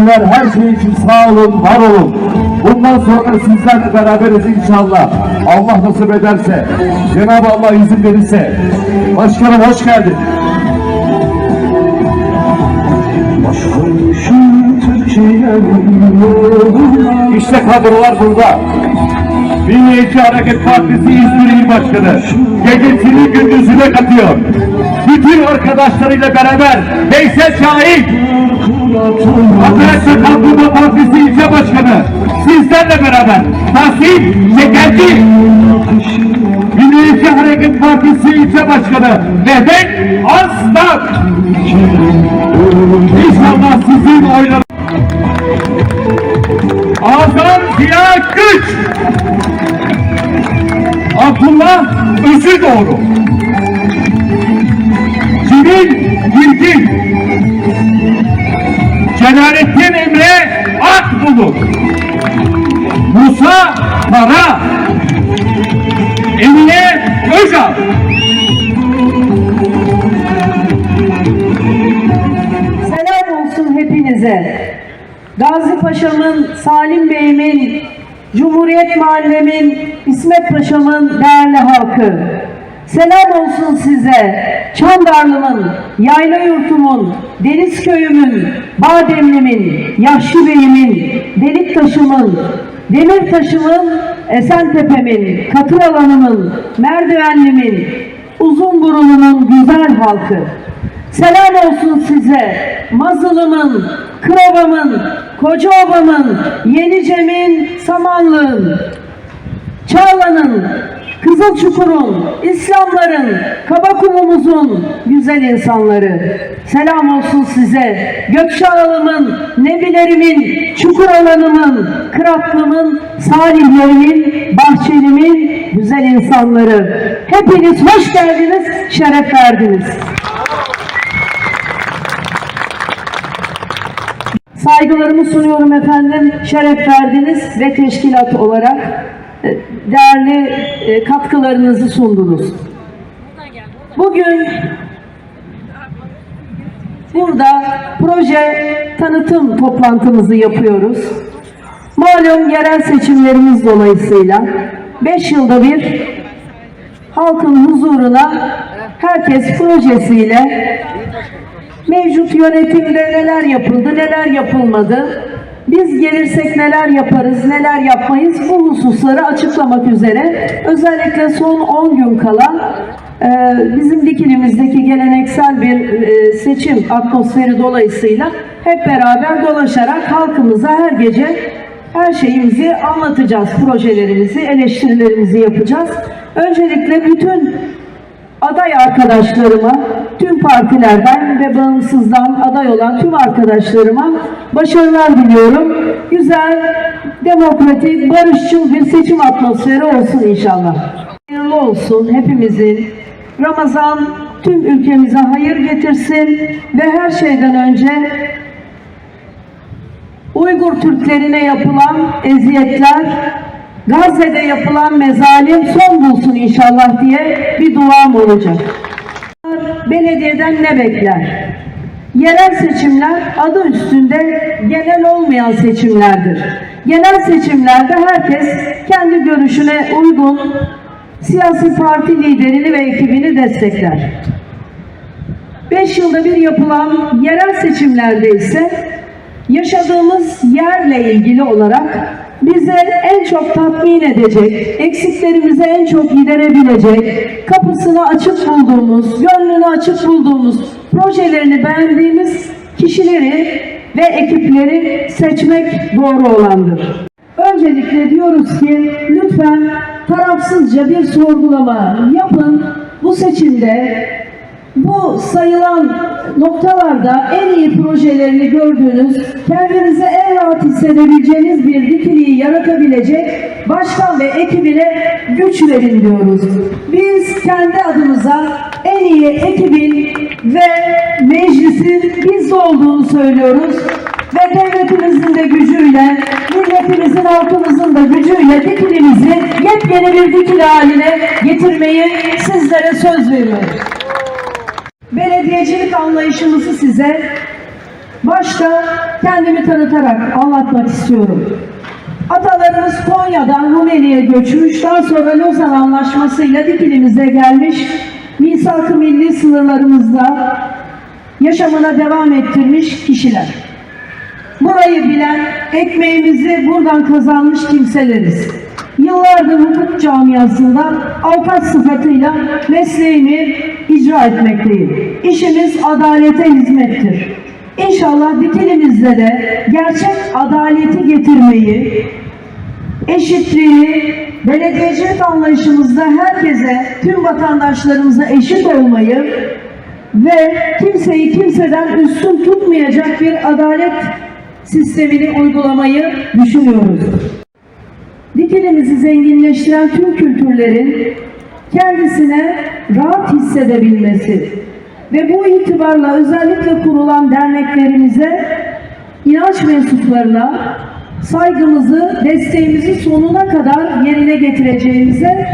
Teşekkürler her şey için sağ olun, var olun. Bundan sonra sizlerle beraberiz inşallah. Allah nasip ederse, Cenab-ı Allah izin verirse. Başkanım hoş geldin. İşte kadrolar burada. Milliyetçi Hareket Partisi İzmir İl Başkanı gecesini gündüzüne katıyor. Bütün arkadaşlarıyla beraber Veysel Şahin, Ve Kalkınma Partisi İlçe Başkanı sizlerle beraber Tahsin Şekerci, Milliyetçi Hareket Partisi İlçe Başkanı Mehmet Aslan. İnşallah sizin oylarınız Azam Ziya Güç. Abdullah Özü Doğru Cemil Bilgin Celalettin Emre Akbulut Musa Para Emine Özal Selam olsun hepinize. Gazi Paşa'mın, Salim Bey'imin, Cumhuriyet Mahallemin, İsmet Paşa'mın değerli halkı. Selam olsun size. Çandarlı'mın, Yayla Yurtu'mun, Deniz Köyü'mün, Bademli'min, Yaşlı Bey'imin, Deliktaşı'mın, Demirtaş'ımın, Esentepe'min, Katır Alanı'mın, Merdivenli'min, Uzunburun'un güzel halkı. Selam olsun size. Mazılımın, Kırovamın, Kocaobamın, Yenicemin, Samanlığın, Çağla'nın, Kızılçukur'un, İslamların, Kabakumumuzun güzel insanları. Selam olsun size. Gökçealımın, Nebilerimin, Çukuralanımın, Kıratlımın, Salihlerimin, Bahçelimin güzel insanları. Hepiniz hoş geldiniz, şeref verdiniz. Saygılarımı sunuyorum efendim. Şeref verdiniz ve teşkilat olarak değerli e, katkılarınızı sundunuz. Bugün burada proje tanıtım toplantımızı yapıyoruz. Malum yerel seçimlerimiz dolayısıyla 5 yılda bir halkın huzuruna herkes projesiyle mevcut yönetimde neler yapıldı, neler yapılmadı, biz gelirsek neler yaparız, neler yapmayız bu hususları açıklamak üzere özellikle son 10 gün kala e, bizim Dikili'mizdeki geleneksel bir e, seçim atmosferi dolayısıyla hep beraber dolaşarak halkımıza her gece her şeyimizi anlatacağız, projelerimizi, eleştirilerimizi yapacağız. Öncelikle bütün aday arkadaşlarıma, tüm partilerden ve bağımsızdan aday olan tüm arkadaşlarıma başarılar diliyorum. Güzel, demokratik, barışçıl bir seçim atmosferi olsun inşallah. Hayırlı olsun hepimizin. Ramazan tüm ülkemize hayır getirsin ve her şeyden önce Uygur Türklerine yapılan eziyetler, Gazze'de yapılan mezalim son bulsun inşallah diye bir duam olacak. Belediyeden ne bekler? Yerel seçimler adı üstünde genel olmayan seçimlerdir. Genel seçimlerde herkes kendi görüşüne uygun siyasi parti liderini ve ekibini destekler. 5 yılda bir yapılan yerel seçimlerde ise yaşadığımız yerle ilgili olarak bize en çok tatmin edecek, eksiklerimizi en çok giderebilecek, kapısını açık bulduğumuz, gönlünü açık bulduğumuz, projelerini beğendiğimiz kişileri ve ekipleri seçmek doğru olandır. Öncelikle diyoruz ki lütfen tarafsızca bir sorgulama yapın. Bu seçimde bu sayılan noktalarda en iyi projelerini gördüğünüz, kendinize en rahat hissedebileceğiniz bir dikiliği yaratabilecek başkan ve ekibine güç verin diyoruz. Biz kendi adımıza en iyi ekibin ve meclisin bizde olduğunu söylüyoruz ve devletimizin de gücüyle, milletimizin, halkımızın da gücüyle dikilimizi yepyeni bir dikili haline getirmeyi sizlere söz veriyoruz. Belediyecilik anlayışımızı size Başta kendimi tanıtarak anlatmak istiyorum. Atalarımız Konya'dan Rumeli'ye göçmüş, daha sonra Lozan Anlaşması'yla Dikili'mize gelmiş, misak-ı milli sınırlarımızda yaşamına devam ettirmiş kişiler. Burayı bilen, ekmeğimizi buradan kazanmış kimseleriz. Yıllardır hukuk camiasında avukat sıfatıyla mesleğimi icra etmekteyim. İşimiz adalete hizmettir. İnşallah dikilimizde de gerçek adaleti getirmeyi, eşitliği, belediyecilik anlayışımızda herkese, tüm vatandaşlarımıza eşit olmayı ve kimseyi kimseden üstün tutmayacak bir adalet sistemini uygulamayı düşünüyoruz. Dikilimizi zenginleştiren tüm kültürlerin kendisine rahat hissedebilmesi ve bu itibarla özellikle kurulan derneklerimize, inanç mensuplarına saygımızı, desteğimizi sonuna kadar yerine getireceğimize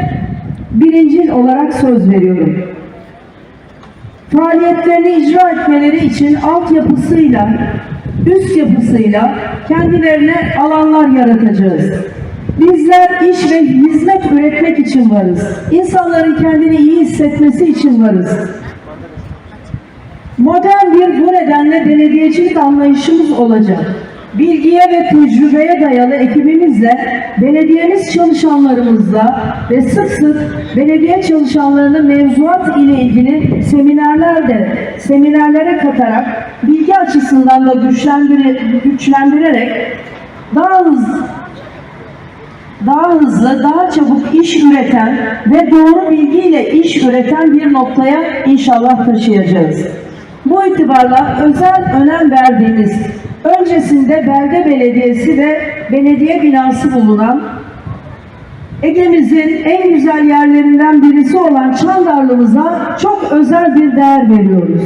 birincil olarak söz veriyorum faaliyetlerini icra etmeleri için altyapısıyla, üst yapısıyla kendilerine alanlar yaratacağız. Bizler iş ve hizmet üretmek için varız. İnsanların kendini iyi hissetmesi için varız. Modern bir bu nedenle belediyecilik anlayışımız olacak. Bilgiye ve tecrübeye dayalı ekibimizle, belediyemiz çalışanlarımızla ve sık sık belediye çalışanlarının mevzuat ile ilgili seminerlerde, seminerlere katarak bilgi açısından da güçlendire, güçlendirerek daha hızlı daha hızlı, daha çabuk iş üreten ve doğru bilgiyle iş üreten bir noktaya inşallah taşıyacağız. Bu itibarla özel önem verdiğimiz öncesinde belde belediyesi ve belediye binası bulunan Ege'mizin en güzel yerlerinden birisi olan Çandarlı'mıza çok özel bir değer veriyoruz.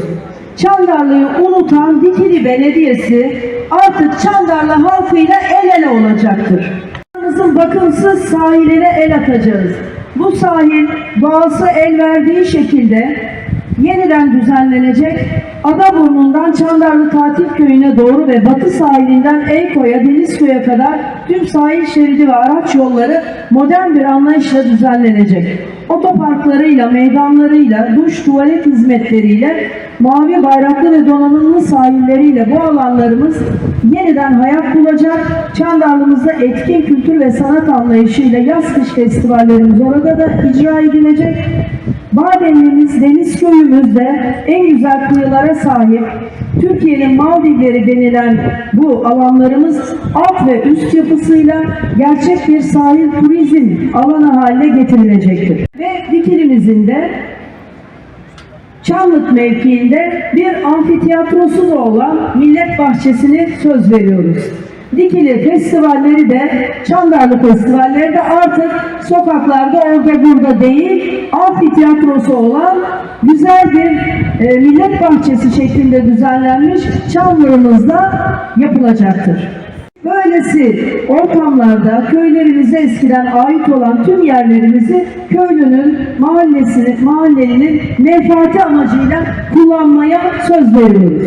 Çandarlı'yı unutan Dikili Belediyesi artık Çandarlı halkıyla el ele olacaktır. Çandarlı'mızın bakımsız sahilene el atacağız. Bu sahil doğası el verdiği şekilde yeniden düzenlenecek. Adaburnu'ndan Çandarlı Tatil Köyü'ne doğru ve batı sahilinden Eyko'ya, Denizköy'e kadar tüm sahil şeridi ve araç yolları modern bir anlayışla düzenlenecek. Otoparklarıyla, meydanlarıyla, duş, tuvalet hizmetleriyle, mavi bayraklı ve donanımlı sahilleriyle bu alanlarımız yeniden hayat bulacak. Çandarlı'mızda etkin kültür ve sanat anlayışıyla yaz kış festivallerimiz orada da icra edilecek. Badenimiz, deniz köyümüzde en güzel kıyılara sahip, Türkiye'nin Maldivleri denilen bu alanlarımız alt ve üst yapısıyla gerçek bir sahil turizm alanı haline getirilecektir. Ve Dikilimizin de Çamlık mevkiinde bir amfitiyatrosu da olan Millet Bahçesi'ni söz veriyoruz. Dikili festivalleri de, Çandarlı festivalleri de artık sokaklarda orada burada değil, amfitiyatrosu olan güzel bir e, millet bahçesi şeklinde düzenlenmiş Çamlı'mızda yapılacaktır. Böylesi ortamlarda köylerimize eskiden ait olan tüm yerlerimizi köylünün, mahallesini, mahallenin menfaati amacıyla kullanmaya söz veriyoruz.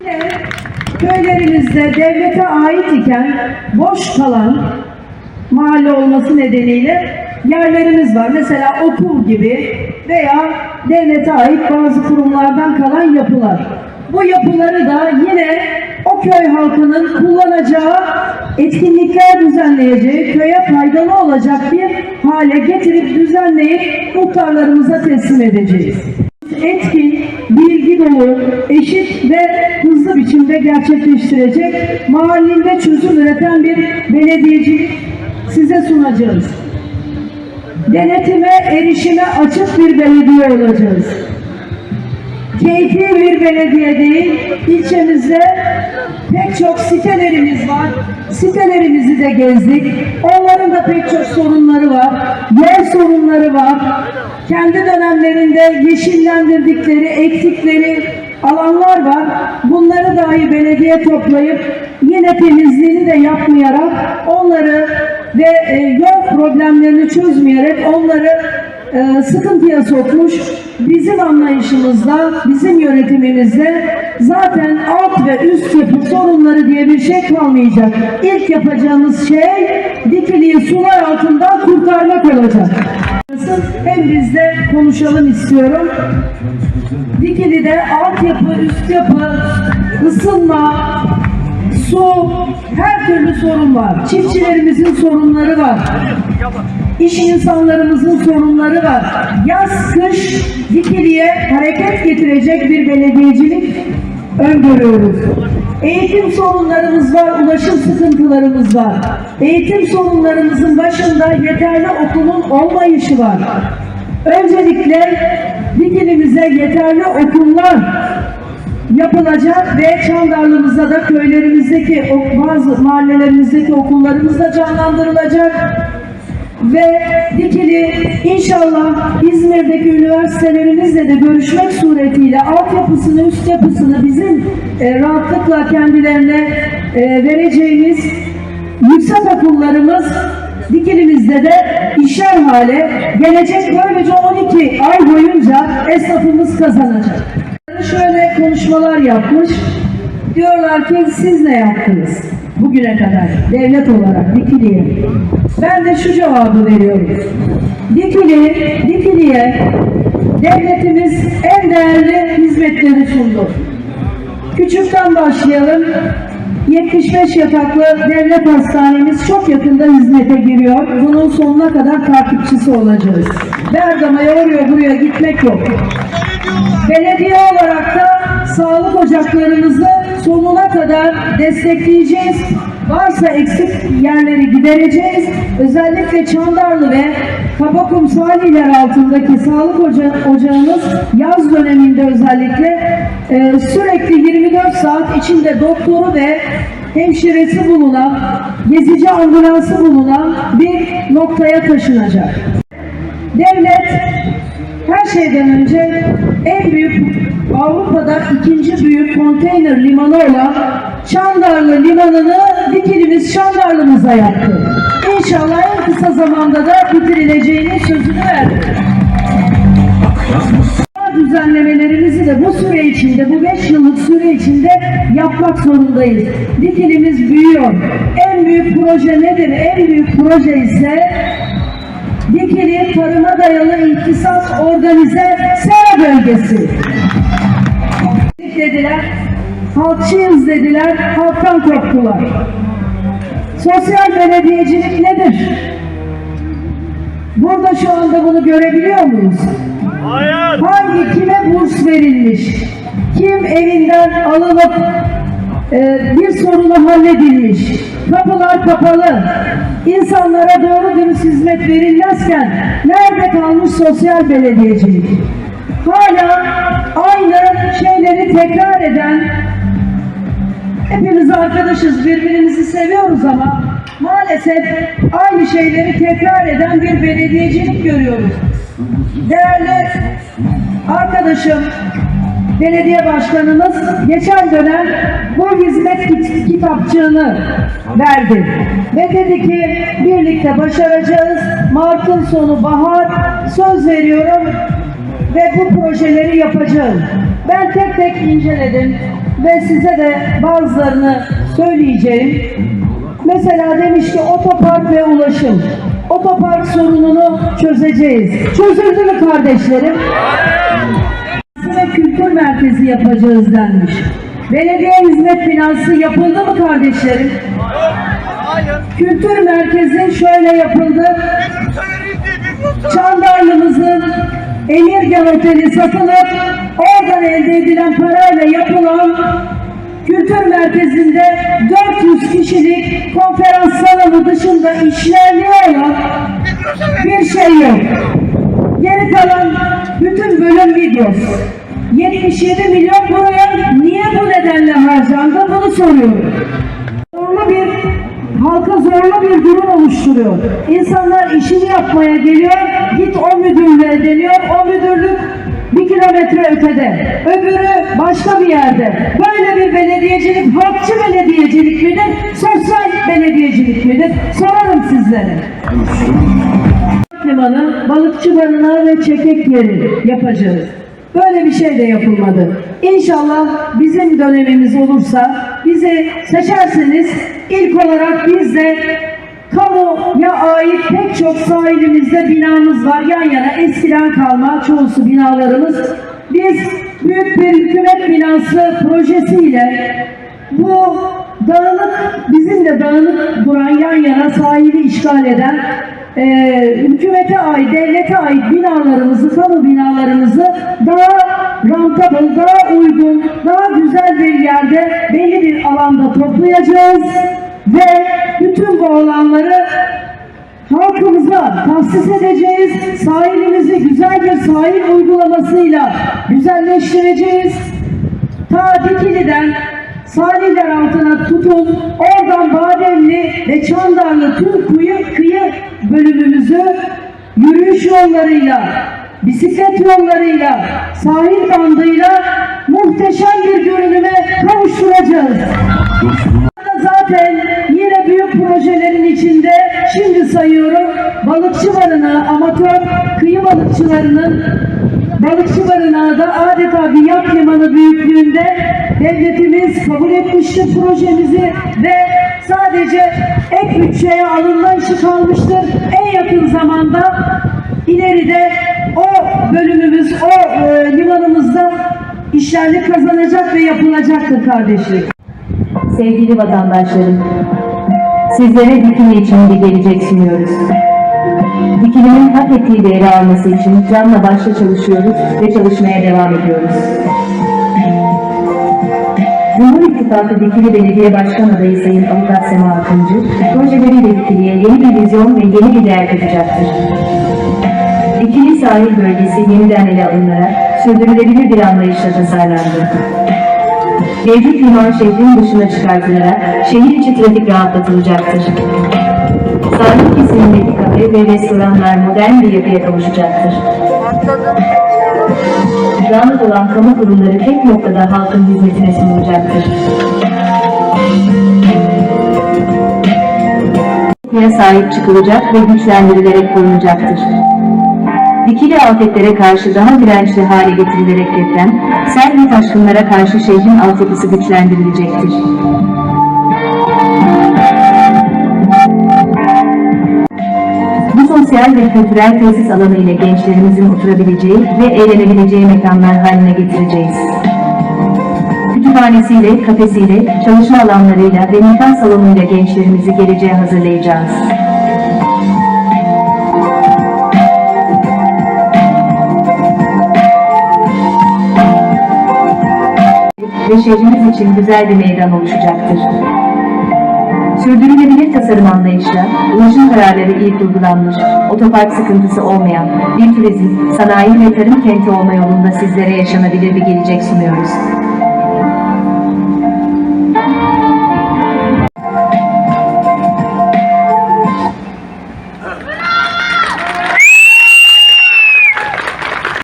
Yine köylerimizde devlete ait iken boş kalan mahalle olması nedeniyle yerlerimiz var. Mesela okul gibi veya devlete ait bazı kurumlardan kalan yapılar. Bu yapıları da yine o köy halkının kullanacağı etkinlikler düzenleyeceği, köye faydalı olacak bir hale getirip düzenleyip muhtarlarımıza teslim edeceğiz etkin, bilgi dolu, eşit ve hızlı biçimde gerçekleştirecek, mahallinde çözüm üreten bir belediyecilik size sunacağız. Denetime, erişime açık bir belediye olacağız. Keyfi bir belediye değil, ilçemizde pek çok sitelerimiz var. Sitelerimizi de gezdik. Onların da pek çok sorunları var. Yer sorunları var. Kendi dönemlerinde yeşillendirdikleri, ektikleri alanlar var. Bunları dahi belediye toplayıp yine temizliğini de yapmayarak onları ve e, yol problemlerini çözmeyerek onları e, sıkıntıya sokmuş. Bizim anlayışımızda, bizim yönetimimizde zaten alt ve üst yapı sorunları diye bir şey kalmayacak. İlk yapacağımız şey dikiliyi sular altından kurtarmak olacak. Hem bizde konuşalım istiyorum. Dikili'de altyapı, üst yapı, ısınma, su, her türlü sorun var. Çiftçilerimizin sorunları var. İş insanlarımızın sorunları var. Yaz, kış Dikili'ye hareket getirecek bir belediyecilik öngörüyoruz. Eğitim sorunlarımız var, ulaşım sıkıntılarımız var. Eğitim sorunlarımızın başında yeterli okulun olmayışı var. Öncelikle Dikili'mize yeterli okullar yapılacak ve Çandarlı'mızda da köylerimizdeki bazı mahallelerimizdeki okullarımız da canlandırılacak ve Dikili inşallah İzmir'deki üniversitelerimizle de görüşmek suretiyle altyapısını, üst yapısını bizim e, rahatlıkla kendilerine e, vereceğimiz yüksek okullarımız Dikilimizde de işler hale gelecek böylece 12 ay boyunca esnafımız kazanacak. Şöyle konuşmalar yapmış. Diyorlar ki siz ne yaptınız bugüne kadar devlet olarak Dikili'ye? Ben de şu cevabı veriyorum. Dikili, Dikili'ye devletimiz en değerli hizmetleri sundu. Küçükten başlayalım. 75 yataklı devlet hastanemiz çok yakında hizmete giriyor. Bunun sonuna kadar takipçisi olacağız. Bergama'ya oraya buraya gitmek yok. Belediye olarak da sağlık ocaklarımızı sonuna kadar destekleyeceğiz. Varsa eksik yerleri gidereceğiz. Özellikle Çandarlı ve Kapakum Saliler altındaki sağlık oca ocağımız yaz döneminde özellikle e, sürekli 24 saat içinde doktoru ve hemşiresi bulunan, gezici ambulansı bulunan bir noktaya taşınacak. Devlet her şeyden önce en büyük Avrupa'da ikinci büyük konteyner limanı olan Çandarlı Limanı'nı dikilimiz Çandarlı'mıza yaptı. İnşallah en kısa zamanda da bitirileceğinin sözünü verdi. düzenlemelerimizi de bu süre içinde, bu beş yıllık süre içinde yapmak zorundayız. Dikilimiz büyüyor. En büyük proje nedir? En büyük proje ise Dikili tarıma dayalı ihtisas organize sera bölgesi. Dediler, halkçıyız dediler, halktan korktular. Sosyal belediyecilik nedir? Burada şu anda bunu görebiliyor muyuz? Hangi kime burs verilmiş? Kim evinden alınıp e, bir sorunu halledilmiş? Kapılar kapalı. İnsanlara doğru dürüst hizmet verilmezken nerede kalmış sosyal belediyecilik? Hala aynı şeyleri tekrar eden Hepimiz arkadaşız, birbirimizi seviyoruz ama maalesef aynı şeyleri tekrar eden bir belediyecilik görüyoruz. Değerli arkadaşım, belediye başkanımız geçen dönem bu hizmet kit- kitapçığını verdi. Ve dedi ki birlikte başaracağız. Mart'ın sonu bahar. Söz veriyorum ve bu projeleri yapacağım. Ben tek tek inceledim ve size de bazılarını söyleyeceğim. Mesela demiş ki otopark ve ulaşım. Otopark sorununu çözeceğiz. Çözüldü mü kardeşlerim? Ve kültür merkezi yapacağız denmiş. Belediye hizmet binası yapıldı mı kardeşlerim? Kültür merkezi şöyle yapıldı. Çandarlımızın Emirgan Oteli satılıp oradan elde edilen parayla yapılan kültür merkezinde 400 kişilik konferans salonu dışında işlerliği olan bir şey yok. Geri kalan bütün bölüm videosu. 77 milyon buraya niye bu nedenle harcandı bunu soruyorum. Zorlu bir halka zorlu bir durum oluşturuyor. İnsanlar işini yapmaya geliyor, git o müdürlüğe deniyor, o müdürlük bir kilometre ötede, öbürü başka bir yerde. Böyle bir belediyecilik, halkçı belediyecilik midir, sosyal belediyecilik midir? Sorarım sizlere. Limanı, balık balıkçı barınağı ve çekek yeri yapacağız. Böyle bir şey de yapılmadı. İnşallah bizim dönemimiz olursa bizi seçerseniz ilk olarak biz de kamuya ait pek çok sahilimizde binamız var. Yan yana eskiden kalma çoğusu binalarımız. Biz büyük bir hükümet binası projesiyle bu dağınık, bizim de dağınık duran yan yana sahili işgal eden e, hükümete ait, devlete ait binalarımızı, kamu binalarımızı daha rentable, daha uygun, daha güzel bir yerde belli bir alanda toplayacağız ve bütün bu alanları halkımıza tahsis edeceğiz. Sahilimizi güzel bir sahil uygulamasıyla güzelleştireceğiz. Ta Dikili'den sahiller altına tutun, oradan Bademli ve Çandarlı tüm kıyı, kıyı bölümümüzü yürüyüş yollarıyla, bisiklet yollarıyla, sahil bandıyla muhteşem bir görünüme kavuşturacağız. Zaten yine büyük projelerin içinde şimdi sayıyorum balıkçı barınağı, amatör kıyı balıkçılarının balıkçı barınağı da adeta bir yat limanı büyüklüğünde devletimiz kabul etmiştir projemizi ve sadece ek bütçeye alınma işi kalmıştır. En yakın zamanda ileride o bölümümüz, o e, limanımızda işlerlik kazanacak ve yapılacaktır kardeşlerim. Sevgili vatandaşlarım, sizlere Dikili için bir gelecek sunuyoruz. Dikili'nin hak ettiği değeri alması için canla başla çalışıyoruz ve çalışmaya devam ediyoruz. Cumhur İttifakı Dikili Belediye Başkan Adayı Sayın Avukat Sema Akıncı, projeleriyle Dikili'ye yeni bir vizyon ve yeni bir değer katacaktır. Dikili sahil bölgesi yeniden ele alınarak sürdürülebilir bir anlayışla tasarlandı. Mevcut liman şehrin dışına çıkartılarak şehir içi trafik rahatlatılacaktır. Sahil kesimindeki kafe ve restoranlar modern bir yapıya kavuşacaktır. Dağınık olan kamu kurumları tek noktada halkın hizmetine sunulacaktır. Yapıya sahip çıkılacak ve güçlendirilerek korunacaktır. Dikili afetlere karşı daha dirençli hale getirilerek deprem, sel ve taşkınlara karşı şehrin altyapısı güçlendirilecektir. Sosyal ve kültürel tesis alanı ile gençlerimizin oturabileceği ve eğlenebileceği mekanlar haline getireceğiz. Kütüphanesiyle, kafesiyle, çalışma alanlarıyla ve nikah salonuyla gençlerimizi geleceğe hazırlayacağız. ve şehrimiz için güzel bir meydan oluşacaktır. Sürdürülebilir tasarım anlayışla, ulaşım kararları iyi kurgulanmış, otopark sıkıntısı olmayan bir turizm, sanayi ve tarım kenti olma yolunda sizlere yaşanabilir bir gelecek sunuyoruz.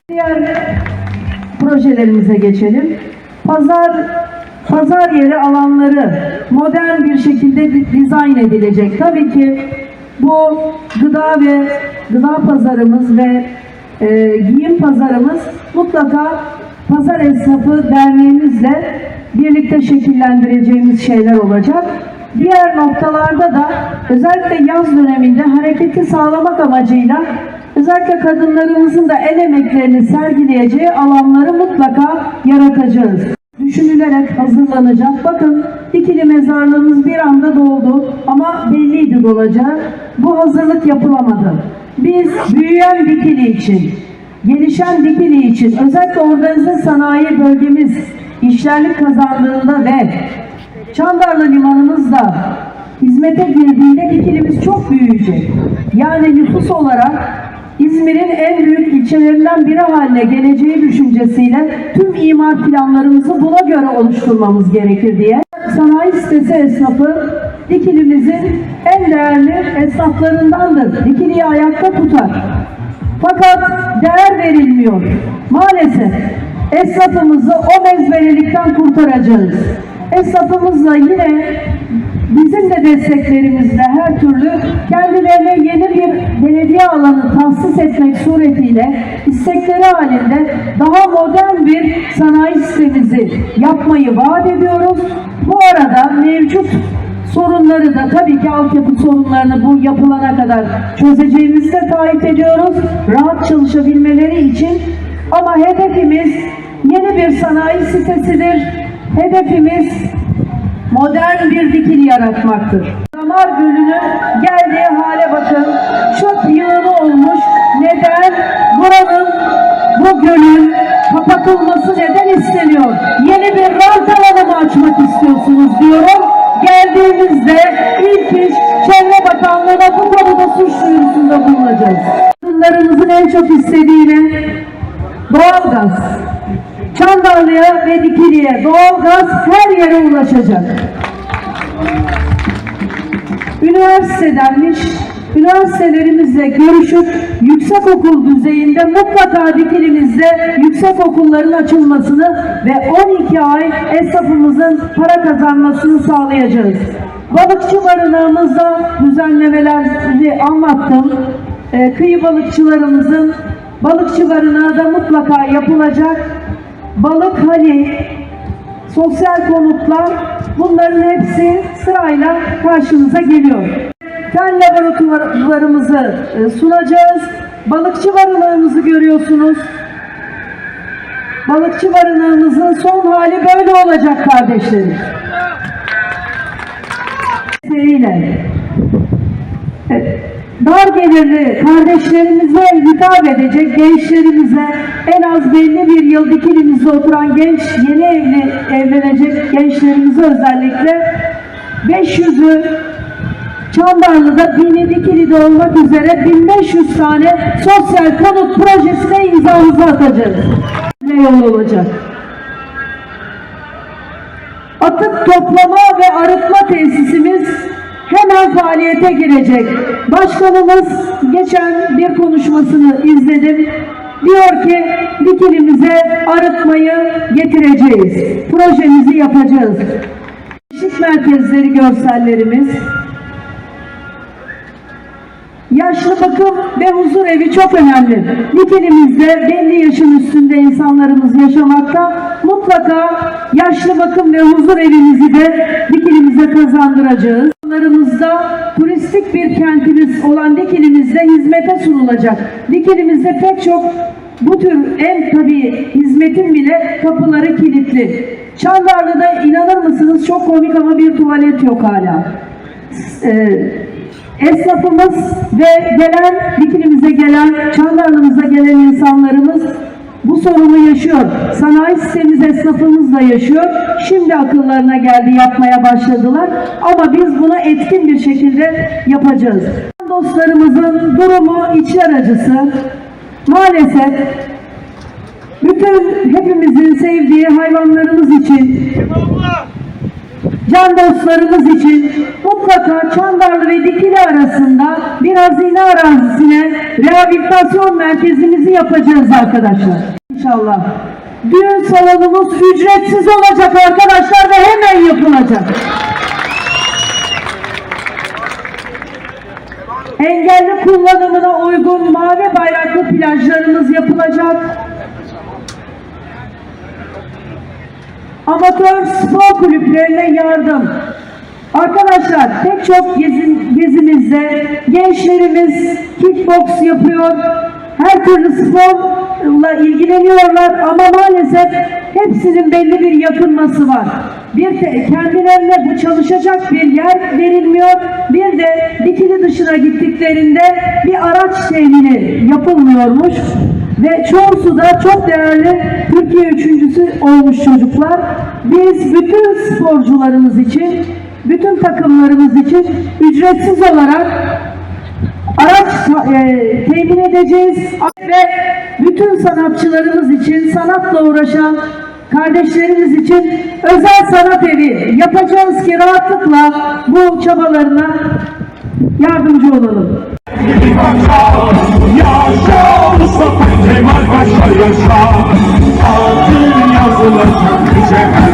Diğer projelerimize geçelim. Pazar pazar yeri alanları modern bir şekilde di- dizayn edilecek. Tabii ki bu gıda ve gıda pazarımız ve e, giyim pazarımız mutlaka pazar esnafı derneğimizle birlikte şekillendireceğimiz şeyler olacak. Diğer noktalarda da özellikle yaz döneminde hareketi sağlamak amacıyla özellikle kadınlarımızın da el emeklerini sergileyeceği alanları mutlaka yaratacağız. Düşünülerek hazırlanacak. Bakın dikili mezarlığımız bir anda doldu ama belliydi dolacağı. Bu hazırlık yapılamadı. Biz büyüyen dikili için, gelişen dikili için özellikle organize sanayi bölgemiz işlerlik kazandığında ve Çandarlı limanımız da hizmete girdiğinde dikilimiz çok büyüyecek. Yani nüfus olarak İzmir'in en büyük ilçelerinden biri haline geleceği düşüncesiyle tüm imar planlarımızı buna göre oluşturmamız gerekir diye. Sanayi sitesi esnafı Dikilimizin en değerli esnaflarındandır. Dikiliyi ayakta tutar. Fakat değer verilmiyor. Maalesef esnafımızı o mezbelilikten kurtaracağız. Esnafımızla yine bizim de desteklerimizle her türlü kendilerine yeni bir belediye alanı tahsis etmek suretiyle istekleri halinde daha modern bir sanayi sistemimizi yapmayı vaat ediyoruz. Bu arada mevcut sorunları da tabii ki altyapı sorunlarını bu yapılana kadar çözeceğimizi de taahhüt ediyoruz. Rahat çalışabilmeleri için ama hedefimiz yeni bir sanayi sitesidir. Hedefimiz modern bir dikili yaratmaktır. Damar Gölü'nün geldiği hale bakın. Çöp yığını olmuş. Neden? Buranın, bu gölün kapatılması neden isteniyor? Yeni bir rant alanı açmak istiyorsunuz diyorum. Geldiğimizde ilk iş Çevre Bakanlığı'na bu konuda suç duyurusunda bulunacağız. Kadınlarımızın en çok istediğini doğalgaz. Çandarlı'ya ve Dikili'ye doğalgaz her yere ulaşacak. Üniversitedenmiş, üniversitelerimizle görüşüp yüksekokul düzeyinde mutlaka Dikili'mizde yüksekokulların açılmasını ve 12 ay esnafımızın para kazanmasını sağlayacağız. Balıkçı barınağımızda düzenlemeleri anlattım. Ee, kıyı balıkçılarımızın balıkçı barınağı da mutlaka yapılacak. Balık hali, sosyal konutlar bunların hepsi sırayla karşınıza geliyor. Fen laboratuvarımızı e, sunacağız. Balıkçı barınağımızı görüyorsunuz. Balıkçı barınağımızın son hali böyle olacak kardeşlerim. Seriyle. Evet. Dar gelirli kardeşlerimize hitap edecek gençlerimize en az belli bir yıl dikilimizde oturan genç yeni evli evlenecek gençlerimize özellikle 500'ü Çandarlı'da, Bini Dikili'de olmak üzere 1500 tane sosyal konut projesine imzamızı atacağız. Ne yol olacak? Atık toplama ve arıtma tesisimiz hemen faaliyete girecek. Başkanımız geçen bir konuşmasını izledim. Diyor ki dikilimize arıtmayı getireceğiz. Projemizi yapacağız. Gençlik merkezleri görsellerimiz. Yaşlı bakım ve huzur evi çok önemli. Dikelimizde belli yaşın üstünde insanlarımız yaşamakta. Mutlaka yaşlı bakım ve huzur evimizi de Dikilimize kazandıracağız. Onlarımızda turistik bir kentimiz olan Dikilimizde hizmete sunulacak. Dikilimizde pek çok bu tür en tabii hizmetin bile kapıları kilitli. Çandarlı'da inanır mısınız çok komik ama bir tuvalet yok hala. Ee, esnafımız ve gelen, dikilimize gelen, Çandarlı'mıza gelen insanlarımız bu sorunu yaşıyor. Sanayi sistemimiz esnafımız yaşıyor. Şimdi akıllarına geldi yapmaya başladılar. Ama biz bunu etkin bir şekilde yapacağız. Dostlarımızın durumu içler acısı. Maalesef bütün hepimizin sevdiği hayvanlarımız için can dostlarımız için mutlaka Çandarlı ve Dikili arasında bir hazine arazisine rehabilitasyon merkezimizi yapacağız arkadaşlar. İnşallah. Düğün salonumuz ücretsiz olacak arkadaşlar ve hemen yapılacak. Engelli kullanımına uygun mavi bayraklı plajlarımız yapılacak. Amatör spor kulüplerine yardım. Arkadaşlar pek çok gezin, gezimizde gençlerimiz kickbox yapıyor. Her türlü sporla ilgileniyorlar ama maalesef hepsinin belli bir yakınması var. Bir de kendilerine bu çalışacak bir yer verilmiyor. Bir de dikili dışına gittiklerinde bir araç temini yapılmıyormuş. Ve çoğusu da çok değerli Türkiye üçüncüsü olmuş çocuklar. Biz bütün sporcularımız için, bütün takımlarımız için ücretsiz olarak araç e, temin edeceğiz ve bütün sanatçılarımız için, sanatla uğraşan kardeşlerimiz için özel sanat evi yapacağız ki rahatlıkla bu çabalarına yardımcı olalım. Paşa, yaşa Mustafa Kemal Paşa yaşa. Adın yazılacak bir cehennem.